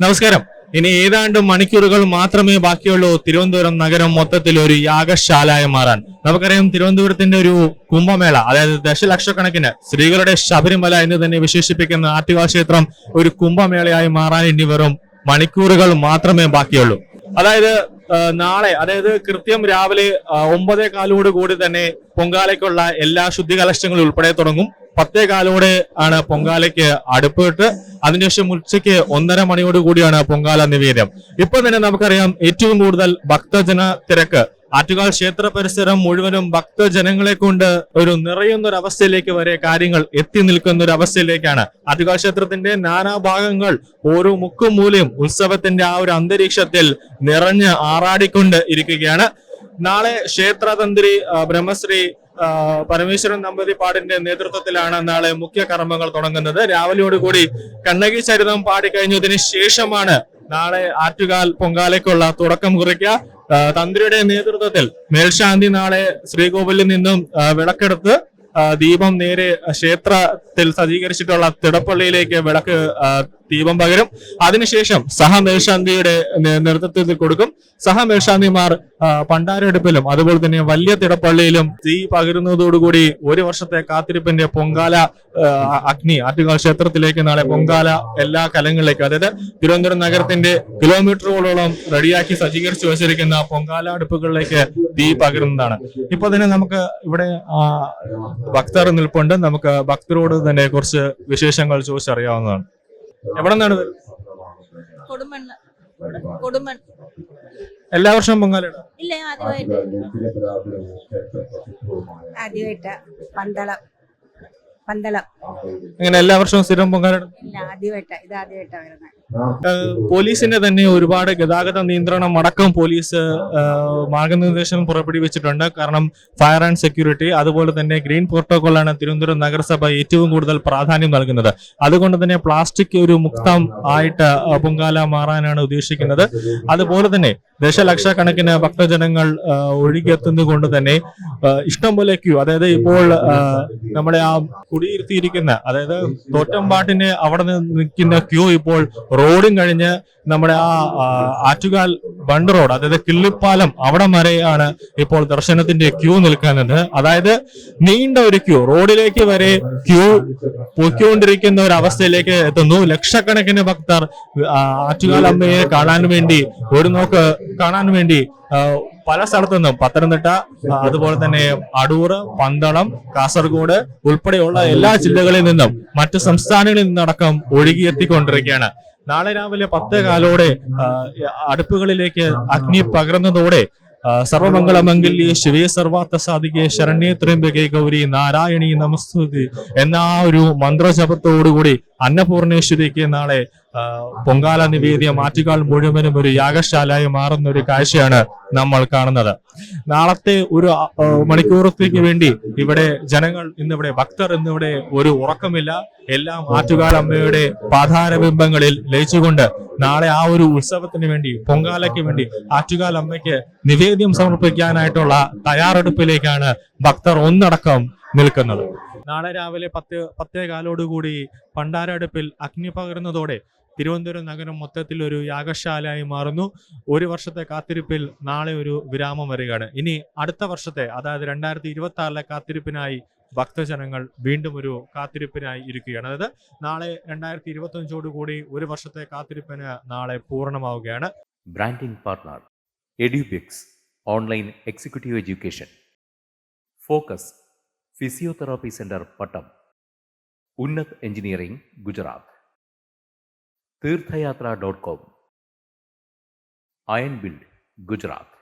നമസ്കാരം. ഇനി ഏതാണ്ട് മണിക്കൂറുകൾ മാത്രമേ ബാക്കിയുള്ളൂ. തിരുവനന്തപുരം നഗരം മൊത്തത്തിൽ ഒരു യാഗശാലയായി മാറാൻ. നമുക്കറിയാം തിരുവനന്തപുരത്തിന്റെ ഒരു കുംഭമേള അതായത് ദശലക്ഷക്കണക്കിന് സ്ത്രീകളുടെ ശബരിമല എന്ന് തന്നെ വിശേഷിപ്പിക്കുന്ന ആറ്റുകാൽ ക്ഷേത്രം ഒരു കുംഭമേളയായി മാറാൻ ഇനി വെറും മണിക്കൂറുകൾ മാത്രമേ ബാക്കിയുള്ളൂ. അതായത് നാളെ അതായത് കൃത്യം രാവിലെ ഒമ്പതേ കാലോട് കൂടി തന്നെ പൊങ്കാലയ്ക്കുള്ള എല്ലാ ശുദ്ധി കലശങ്ങളും ഉൾപ്പെടെ തുടങ്ങും. പത്തേ കാലോടെ ആണ് പൊങ്കാലയ്ക്ക് അടുപ്പിട്ട് അതിനുശേഷം ഉച്ചയ്ക്ക് ഒന്നര മണിയോട് കൂടിയാണ് പൊങ്കാല നിവേദ്യം. ഇപ്പൊ തന്നെ നമുക്കറിയാം ഏറ്റവും കൂടുതൽ ഭക്തജന തിരക്ക്. ആറ്റുകാൽ ക്ഷേത്ര പരിസരം മുഴുവനും ഭക്തജനങ്ങളെ കൊണ്ട് ഒരു നിറയുന്ന ഒരു അവസ്ഥയിലേക്ക് വരെ കാര്യങ്ങൾ എത്തി നിൽക്കുന്ന ഒരു അവസ്ഥയിലേക്കാണ് ആറ്റുകാൽ ക്ഷേത്രത്തിന്റെ നാനാഭാഗങ്ങൾ ഓരോ മുക്കും മൂലയും ഉത്സവത്തിന്റെ ആ ഒരു അന്തരീക്ഷത്തിൽ നിറഞ്ഞ് ആറാടിക്കൊണ്ട് ഇരിക്കുകയാണ്. നാളെ ക്ഷേത്രതന്ത്രി ബ്രഹ്മശ്രീ പരമേശ്വരൻ നമ്പതിപ്പാടിന്റെ നേതൃത്വത്തിലാണ് നാളെ മുഖ്യ കർമ്മങ്ങൾ തുടങ്ങുന്നത്. രാവിലെയോടുകൂടി കണ്ണകി ചരിതം പാടിക്കഴിഞ്ഞതിന് ശേഷമാണ് നാളെ ആറ്റുകാൽ പൊങ്കാലയ്ക്കുള്ള തുടക്കം കുറിക്കുക. തന്ത്രിയുടെ നേതൃത്വത്തിൽ മേൽശാന്തി നാളെ ശ്രീകോവിലിൽ നിന്നും വിളക്കെടുത്ത് ദീപം നേരെ ക്ഷേത്രത്തിൽ സജ്ജീകരിച്ചിട്ടുള്ള തിടപ്പള്ളിയിലേക്ക് വിളക്ക് ദീപം പകരും. അതിനുശേഷം സഹ മേൽശാന്തിയുടെ നേതൃത്വത്തിൽ കൊടുക്കും. സഹ മേൽശാന്തിമാർ ആ, പണ്ടാരടുപ്പിലും അതുപോലെ തന്നെ വലിയ തിടപ്പള്ളിയിലും തീ പകരുന്നതോടുകൂടി ഒരു വർഷത്തെ കാത്തിരിപ്പിന്റെ പൊങ്കാല അഗ്നി ആറ്റുകാൽ ക്ഷേത്രത്തിലേക്ക് നാളെ പൊങ്കാല എല്ലാ കലങ്ങളിലേക്കും അതായത് തിരുവനന്തപുരം നഗരത്തിന്റെ കിലോമീറ്ററുകളോളം റെഡിയാക്കി സജ്ജീകരിച്ചു വെച്ചിരിക്കുന്ന പൊങ്കാല അടുപ്പുകളിലേക്ക് തീ പകരുന്നതാണ്. ഇപ്പൊ തന്നെ നമുക്ക് ഇവിടെ ഭക്തർ നിൽപ്പുണ്ട്. നമുക്ക് ഭക്തരോട് തന്നെ കുറച്ച് വിശേഷങ്ങൾ ചോദിച്ചറിയാവുന്നതാണ്. എവിടെ നിന്നാണ് എല്ലാ വർഷവും പൊങ്കാല ഇല്ല ആദ്യമായിട്ട്. ആദ്യമായിട്ട് പന്തളം. പന്തളം. ഇങ്ങനെ എല്ലാ വർഷവും സ്ഥിരം പൊങ്കാല പോലീസിന്റെ തന്നെ ഒരുപാട് ഗതാഗത നിയന്ത്രണം അടക്കം പോലീസ് മാർഗനിർദ്ദേശം പുറപ്പെടുവിച്ചിട്ടുണ്ട്. കാരണം ഫയർ ആൻഡ് സെക്യൂരിറ്റി അതുപോലെ തന്നെ ഗ്രീൻ പ്രോട്ടോകോളാണ് തിരുവനന്തപുരം നഗരസഭ ഏറ്റവും കൂടുതൽ പ്രാധാന്യം നൽകുന്നത്. അതുകൊണ്ട് തന്നെ പ്ലാസ്റ്റിക് ഒരു മുക്തം ആയിട്ട് പൊങ്കാല മാറാനാണ് ഉദ്ദേശിക്കുന്നത്. അതുപോലെ തന്നെ ദശലക്ഷക്കണക്കിന് ഭക്തജനങ്ങൾ ഒഴുകിയെത്തുന്നതുകൊണ്ട് ഒഴുകിയെത്തുന്നത് കൊണ്ട് തന്നെ ഇഷ്ടംപോലെ ഇഷ്ടം പോലെ ക്യൂ അതായത് ഇപ്പോൾ നമ്മുടെ ആ കുടിയിരുത്തിയിരിക്കുന്ന അതായത് തോറ്റമ്പാട്ടിന് അവിടെ നിൽക്കുന്ന ക്യൂ ഇപ്പോൾ റോഡും കഴിഞ്ഞ് നമ്മുടെ ആ ആറ്റുകാൽ ബണ്ട് റോഡ് അതായത് കിള്ളിപ്പാലം അവിടെ വരെയാണ് ഇപ്പോൾ ദർശനത്തിന്റെ ക്യൂ നിൽക്കുന്നത്. അതായത് നീണ്ട ഒരു ക്യൂ. റോഡിലേക്ക് വരെ ക്യൂ പൊയ്ക്കൊണ്ടിരിക്കുന്ന ഒരു അവസ്ഥയിലേക്ക് എത്തുന്നു. ലക്ഷക്കണക്കിന് ഭക്തർ ആറ്റുകാൽ അമ്മയെ കാണാൻ വേണ്ടി ഒരു നോക്ക് കാണാൻ വേണ്ടി പല സ്ഥലത്തു നിന്നും പത്തനംതിട്ട അതുപോലെ തന്നെ അടൂർ പന്തളം കാസർഗോഡ് ഉൾപ്പെടെയുള്ള എല്ലാ ജില്ലകളിൽ നിന്നും മറ്റു സംസ്ഥാനങ്ങളിൽ നിന്നടക്കം ഒഴുകിയെത്തിക്കൊണ്ടിരിക്കുകയാണ്. നാളെ രാവിലെ പത്ത് കാലോടെ അടുപ്പുകളിലേക്ക് അഗ്നി പകർന്നതോടെ സർവമംഗളമംഗല്യേ ശിവേ സർവാർത്ഥ സാധികെ ശരണ്യേ ത്രയംബകേ ഗൗരി നാരായണി നമസ്തുതി. എന്ന ആ ഒരു മന്ത്രജപത്തോടുകൂടി അന്നപൂർണേശ്വരിക്ക് നാളെ പൊങ്കാല നിവേദ്യം ആറ്റുകാൽ മുഴുവനും ഒരു യാഗശാലയായി മാറുന്ന ഒരു കാഴ്ചയാണ് നമ്മൾ കാണുന്നത്. നാളത്തെ ഒരു മണിക്കൂറത്തേക്ക് വേണ്ടി ഇവിടെ ജനങ്ങൾ ഇന്നിവിടെ ഭക്തർ ഇന്നിവിടെ ഒരു ഉറക്കമില്ല. എല്ലാം ആറ്റുകാൽ അമ്മയുടെ പാതാരബിംബങ്ങളിൽ ലയിച്ചുകൊണ്ട് നാളെ ആ ഒരു ഉത്സവത്തിന് വേണ്ടി പൊങ്കാലയ്ക്ക് വേണ്ടി ആറ്റുകാൽ അമ്മയ്ക്ക് നിവേദ്യം സമർപ്പിക്കാനായിട്ടുള്ള തയ്യാറെടുപ്പിലേക്കാണ് ഭക്തർ ഒന്നടക്കം നിൽക്കുന്നത്. നാളെ രാവിലെ പത്ത് പത്തേ കാലോടുകൂടി പണ്ടാരടുപ്പിൽ അഗ്നി പകരുന്നതോടെ തിരുവനന്തപുരം നഗരം മൊത്തത്തിൽ ഒരു യാഗശാലയായി മാറുന്നു. ഒരു വർഷത്തെ കാത്തിരിപ്പിൽ നാളെ ഒരു വിരാമം വരികയാണ്. ഇനി അടുത്ത വർഷത്തെ അതായത് രണ്ടായിരത്തി ഇരുപത്തി ആറിലെ കാത്തിരിപ്പിനായി ഭക്തജനങ്ങൾ വീണ്ടും ഒരു കാത്തിരിപ്പിനായി ഇരിക്കുകയാണ്. അതായത് നാളെ രണ്ടായിരത്തി ഇരുപത്തി അഞ്ചോട് കൂടി ഒരു വർഷത്തെ കാത്തിരിപ്പിന് നാളെ പൂർണമാവുകയാണ്. Branding partner Edubix online executive education focus physiotherapy centre Pattom Unnath engineering Gujarat Theerthayathra dot com iron build Gujarat